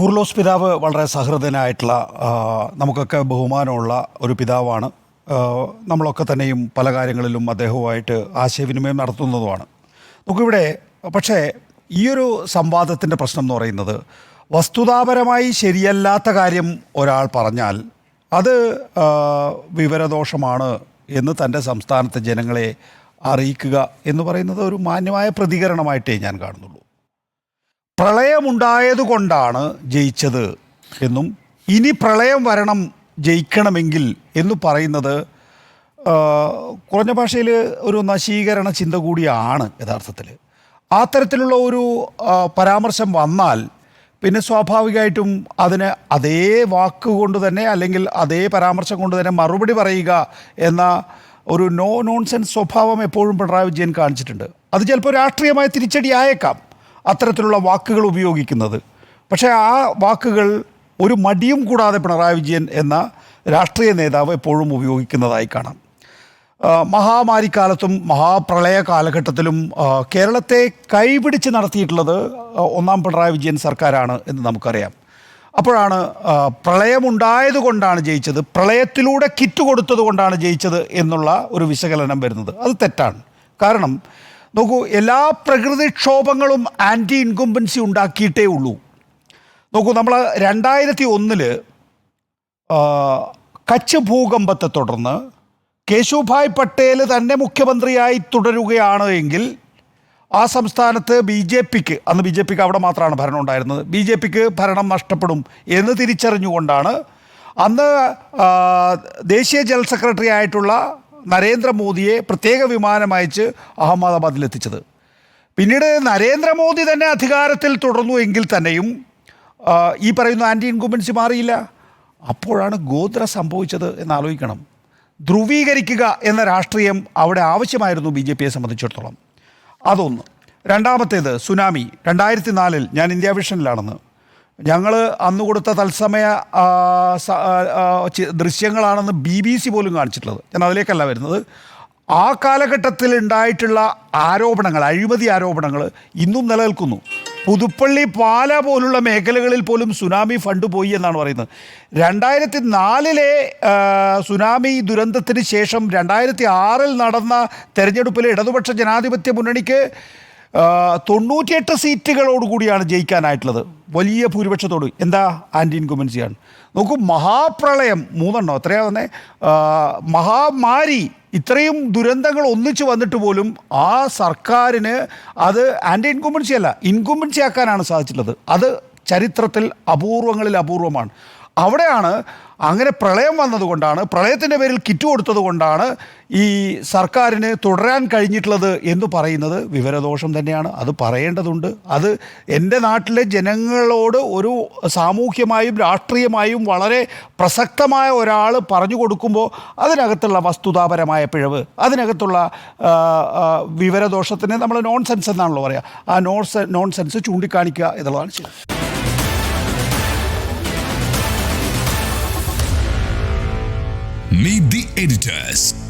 കുർലോസ് പിതാവ് വളരെ സഹൃദയനായിട്ടുള്ള നമുക്കൊക്കെ ബഹുമാനമുള്ള ഒരു പിതാവാണ്. നമ്മളൊക്കെ തന്നെയും പല കാര്യങ്ങളിലും അദ്ദേഹവുമായിട്ട് ആശയവിനിമയം നടത്തുന്നതുമാണ്. നമുക്കിവിടെ പക്ഷേ ഈയൊരു സംവാദത്തിന്റെ പ്രശ്നം എന്ന് പറയുന്നത് വസ്തുതാപരമായി ശരിയല്ലാത്ത കാര്യം ഒരാൾ പറഞ്ഞാൽ അത് വിവരദോഷമാണ് എന്ന് തന്റെ സംസ്ഥാനത്തെ ജനങ്ങളെ അറിയിക്കുക എന്ന് പറയുന്നത് ഒരു മാന്യമായ പ്രതികരണമായിട്ടേ ഞാൻ കാണുന്നുള്ളൂ. പ്രളയമുണ്ടായതുകൊണ്ടാണ് ജയിച്ചത് എന്നും ഇനി പ്രളയം വരണം ജയിക്കണമെങ്കിൽ എന്ന് പറയുന്നത് കുറഞ്ഞ ഭാഷയിൽ ഒരു നശീകരണ ചിന്ത കൂടിയാണ് യഥാർത്ഥത്തിൽ. ആ തരത്തിലുള്ള ഒരു പരാമർശം വന്നാൽ പിന്നെ സ്വാഭാവികമായിട്ടും അതിന് അതേ വാക്കുകൊണ്ട് തന്നെ അല്ലെങ്കിൽ അതേ പരാമർശം കൊണ്ട് തന്നെ മറുപടി പറയുക എന്ന ഒരു നോ നോൺസെൻസ് സ്വഭാവം എപ്പോഴും പിണറായി വിജയൻ കാണിച്ചിട്ടുണ്ട്. അത് ചിലപ്പോൾ രാഷ്ട്രീയമായ തിരിച്ചടി ആയേക്കാം. അത്തരത്തിലുള്ള വാക്കുകൾ ഉപയോഗിക്കുന്നത്. പക്ഷേ ആ വാക്കുകൾ ഒരു മടിയും കൂടാതെ പിണറായി വിജയൻ എന്ന രാഷ്ട്രീയ നേതാവ് എപ്പോഴും ഉപയോഗിക്കുന്നതായി കാണാം. മഹാമാരിക്കാലത്തും മഹാപ്രളയ കാലഘട്ടത്തിലും കേരളത്തെ കൈപിടിച്ച് നടത്തിയിട്ടുള്ളത് ഒന്നാം പിണറായി വിജയൻ സർക്കാരാണ് എന്ന് നമുക്കറിയാം. അപ്പോഴാണ് പ്രളയമുണ്ടായതുകൊണ്ടാണ് ജയിച്ചത് പ്രളയത്തിലൂടെ കിറ്റ് കൊടുത്തത് കൊണ്ടാണ് ജയിച്ചത് എന്നുള്ള ഒരു വിശകലനം വരുന്നത്. അത് തെറ്റാണ്. കാരണം നോക്കൂ എല്ലാ പ്രകൃതിക്ഷോഭങ്ങളും ആന്റി ഇൻകംബൻസി ഉണ്ടാക്കിയിട്ടേ ഉള്ളൂ. നോക്കൂ നമ്മൾ രണ്ടായിരത്തി ഒന്നിൽ കച്ച് ഭൂകമ്പത്തെ തുടർന്ന് കേശുഭായ് പട്ടേൽ തന്നെ മുഖ്യമന്ത്രിയായി തുടരുകയാണ് എങ്കിൽ ആ സംസ്ഥാനത്ത് ബി ജെ പിക്ക് അന്ന് ബി ജെ പിക്ക് അവിടെ മാത്രമാണ് ഭരണം ഉണ്ടായിരുന്നത്. ബി ജെ പിക്ക് ഭരണം നഷ്ടപ്പെടും എന്ന് തിരിച്ചറിഞ്ഞുകൊണ്ടാണ് അന്ന് ദേശീയ ജനറൽ സെക്രട്ടറി ആയിട്ടുള്ള നരേന്ദ്രമോദിയെ പ്രത്യേക വിമാനം അയച്ച് അഹമ്മദാബാദിൽ എത്തിച്ചത്. പിന്നീട് നരേന്ദ്രമോദി തന്നെ അധികാരത്തിൽ തുടർന്നു എങ്കിൽ തന്നെയും ഈ പറയുന്ന ആന്റി ഇൻകുമ്പൻസി മാറിയില്ല. അപ്പോഴാണ് ഗോത്ര സംഭവിച്ചത് എന്ന് ആലോചിക്കണം ധ്രുവീകരിക്കുക എന്ന രാഷ്ട്രീയം അവിടെ ആവശ്യമായിരുന്നു ബി ജെ പിയെ സംബന്ധിച്ചിടത്തോളം. അതൊന്ന്. രണ്ടാമത്തേത് സുനാമി. രണ്ടായിരത്തി നാലിൽ ഞാൻ ഇന്ത്യ വിഷനിലാണെന്ന്. ഞങ്ങൾ അന്ന് കൊടുത്ത തത്സമയ ദൃശ്യങ്ങളാണെന്ന് ബി ബി സി പോലും കാണിച്ചിട്ടുള്ളത്. ഞാൻ അതിലേക്കല്ല വരുന്നത്. ആ കാലഘട്ടത്തിൽ ഉണ്ടായിട്ടുള്ള ആരോപണങ്ങൾ അഴിമതി ആരോപണങ്ങൾ ഇന്നും നിലനിൽക്കുന്നു. പുതുപ്പള്ളി പാല പോലുള്ള മേഖലകളിൽ പോലും സുനാമി ഫണ്ട് പോയി എന്നാണ് പറയുന്നത്. രണ്ടായിരത്തി നാലിലെ സുനാമി ദുരന്തത്തിന് ശേഷം രണ്ടായിരത്തി ആറിൽ നടന്ന തെരഞ്ഞെടുപ്പിലെ ഇടതുപക്ഷ ജനാധിപത്യ മുന്നണിക്ക് തൊണ്ണൂറ്റിയെട്ട് സീറ്റുകളോടുകൂടിയാണ് ജയിക്കാനായിട്ടുള്ളത്. വലിയ ഭൂരിപക്ഷത്തോട്. എന്താ ആന്റി ഇൻകുമൻസിയാണ് നോക്കൂ മഹാപ്രളയം മൂന്നെണ്ണം. എത്രയാ തന്നെ മഹാമാരി ഇത്രയും ദുരന്തങ്ങൾ ഒന്നിച്ചു വന്നിട്ട് പോലും ആ സർക്കാരിന് അത് ആന്റി ഇൻകുമ്പൻസി അല്ല ഇൻകുമ്പൻസി ആക്കാനാണ് സാധിച്ചിട്ടുള്ളത്. അത് ചരിത്രത്തിൽ അപൂർവങ്ങളിൽ അപൂർവമാണ്. അവിടെയാണ് അങ്ങനെ പ്രളയം വന്നതുകൊണ്ടാണ് പ്രളയത്തിന്റെ പേരിൽ കിറ്റ് കൊടുത്തതുകൊണ്ടാണ് ഈ സർക്കാരിന് തുടരാൻ കഴിഞ്ഞിട്ടുള്ളത് എന്ന് പറയുന്നത് വിവരദോഷം തന്നെയാണ്. അത് പറയേണ്ടതുണ്ട്. അത് എന്റെ നാട്ടിലെ ജനങ്ങളോട് ഒരു സാമൂഹ്യമായും രാഷ്ട്രീയമായും വളരെ പ്രസക്തമായ ഒരാൾ പറഞ്ഞു കൊടുക്കുമ്പോൾ അതിനകത്തുള്ള വസ്തുതാപരമായ പിഴവ് അതിനകത്തുള്ള വിവരദോഷത്തിന് നമ്മൾ നോൺസെൻസ് എന്നാണല്ലോ പറയുക ആ നോൺസെ നോൺസെൻസ് ചൂണ്ടിക്കാണിക്കുക എന്നുള്ളതാണ് ശരി Meet the editors.